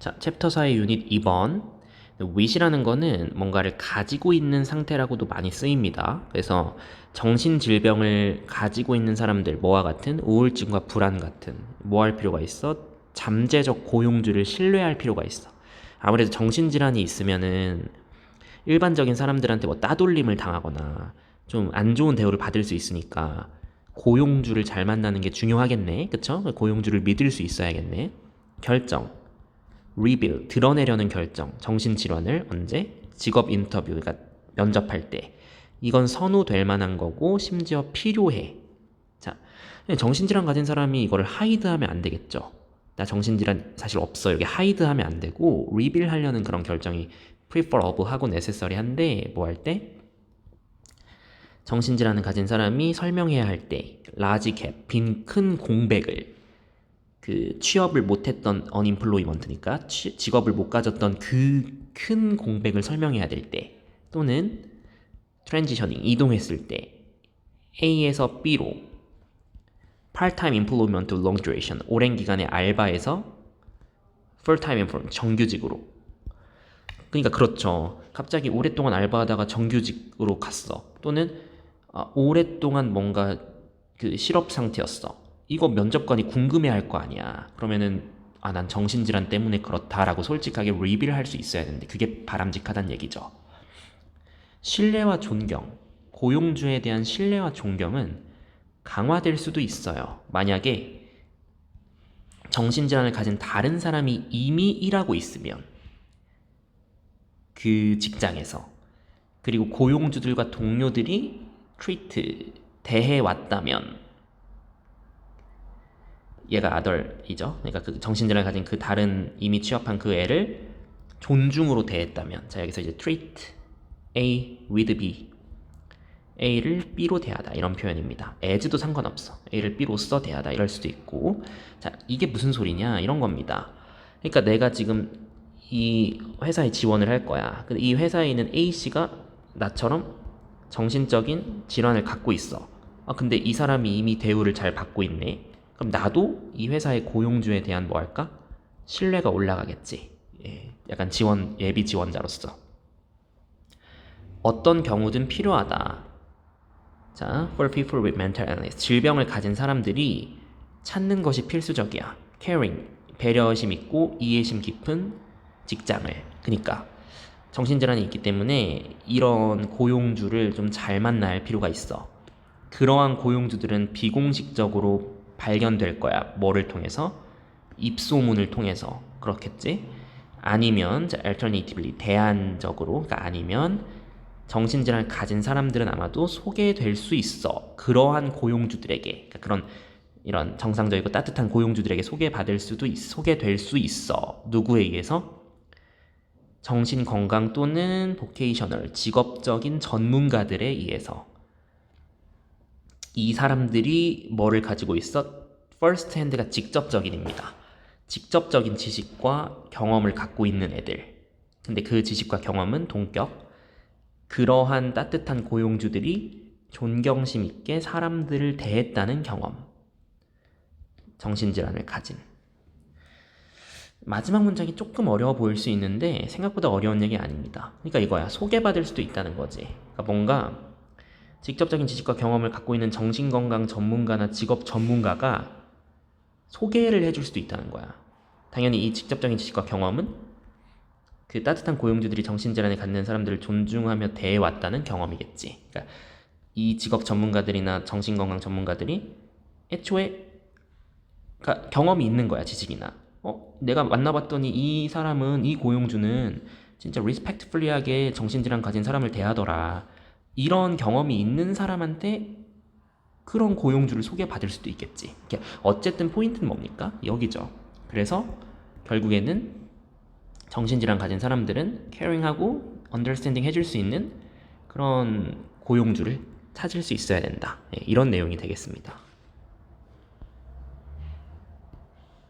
자, 챕터 4의 유닛 2번. with이라는 거는 뭔가를 가지고 있는 상태라고도 많이 쓰입니다. 그래서 정신질병을 가지고 있는 사람들, 뭐와 같은 우울증과 불안 같은 뭐 할 필요가 있어? 잠재적 고용주를 신뢰할 필요가 있어. 아무래도 정신질환이 있으면은 일반적인 사람들한테 뭐 따돌림을 당하거나 좀 안 좋은 대우를 받을 수 있으니까 고용주를 잘 만나는 게 중요하겠네. 그쵸? 고용주를 믿을 수 있어야겠네. 결정. Reveal 드러내려는 결정 정신 질환을 언제? 직업 인터뷰 그러니까 면접할 때. 이건 선호될 만한 거고 심지어 필요해. 자 정신 질환 가진 사람이 이거를 하이드하면 안 되겠죠. 나 정신 질환 사실 없어. 이렇게 하이드하면 안 되고 reveal 하려는 그런 결정이 prefer of 하고 necessary 한데 뭐 할 때? 정신질환을 가진 사람이 설명해야 할때 large gap 빈큰 공백을 그 취업을 못했던 unemployment니까 취, 직업을 못 가졌던 그 큰 공백을 설명해야 될 때 또는 트랜지셔닝 이동했을 때 A에서 B로 part-time employment to long duration 오랜 기간의 알바에서 full-time employment 정규직으로. 그러니까 그렇죠. 갑자기 오랫동안 알바하다가 정규직으로 갔어 또는 아, 오랫동안 뭔가 그 실업 상태였어 이거 면접관이 궁금해할 거 아니야. 그러면은 아 난 정신질환 때문에 그렇다라고 솔직하게 리뷰를 할 수 있어야 되는데 그게 바람직하다는 얘기죠. 신뢰와 존경, 고용주에 대한 신뢰와 존경은 강화될 수도 있어요. 만약에 정신질환을 가진 다른 사람이 이미 일하고 있으면 그 직장에서 그리고 고용주들과 동료들이 트리트 대해 왔다면 얘가 아덜이죠. 그러니까 그 정신질환을 가진 그 다른 이미 취업한 그 애를 존중으로 대했다면 자 여기서 이제 treat A with B A를 B로 대하다 이런 표현입니다. as도 상관없어. A를 B로써 대하다 이럴 수도 있고 자 이게 무슨 소리냐 이런 겁니다. 그러니까 내가 지금 이 회사에 지원을 할 거야. 근데 이 회사에 있는 A 씨가 나처럼 정신적인 질환을 갖고 있어. 아 근데 이 사람이 이미 대우를 잘 받고 있네. 그럼 나도 이 회사의 고용주에 대한 뭐 할까? 신뢰가 올라가겠지. 예, 약간 지원, 예비 지원자로서. 어떤 경우든 필요하다. 자, for people with mental illness. 질병을 가진 사람들이 찾는 것이 필수적이야. caring, 배려심 있고 이해심 깊은 직장을. 그니까 정신질환이 있기 때문에 이런 고용주를 좀 잘 만날 필요가 있어. 그러한 고용주들은 비공식적으로 발견될 거야. 뭐를 통해서? 입소문을 통해서. 그렇겠지? 아니면 alternatively 대안적으로 그러니까 아니면 정신질환을 가진 사람들은 아마도 소개될 수 있어. 그러한 고용주들에게 그러니까 그런 이런 정상적이고 따뜻한 고용주들에게 소개받을 수도 있, 소개될 수 있어. 누구에 의해서? 정신 건강 또는 보케이셔널 직업적인 전문가들에 의해서 이 사람들이 뭐를 가지고 있어? first hand가 직접적인입니다. 직접적인 지식과 경험을 갖고 있는 애들. 근데 그 지식과 경험은 동격. 그러한 따뜻한 고용주들이 존경심 있게 사람들을 대했다는 경험. 정신질환을 가진. 마지막 문장이 조금 어려워 보일 수 있는데 생각보다 어려운 얘기 아닙니다. 그러니까 이거야. 소개받을 수도 있다는 거지. 그러니까 뭔가 직접적인 지식과 경험을 갖고 있는 정신건강 전문가나 직업 전문가가 소개를 해줄 수도 있다는 거야. 당연히 이 직접적인 지식과 경험은 그 따뜻한 고용주들이 정신질환에 갖는 사람들을 존중하며 대해왔다는 경험이겠지. 그러니까 이 직업 전문가들이나 정신건강 전문가들이 애초에 그러니까 경험이 있는 거야 지식이나. 어 내가 만나봤더니 이 사람은 이 고용주는 진짜 리스펙트풀리하게 정신질환 가진 사람을 대하더라. 이런 경험이 있는 사람한테 그런 고용주를 소개받을 수도 있겠지. 어쨌든 포인트는 뭡니까? 여기죠. 그래서 결국에는 정신질환 가진 사람들은 caring하고 understanding 해줄 수 있는 그런 고용주를 찾을 수 있어야 된다. 예, 이런 내용이 되겠습니다.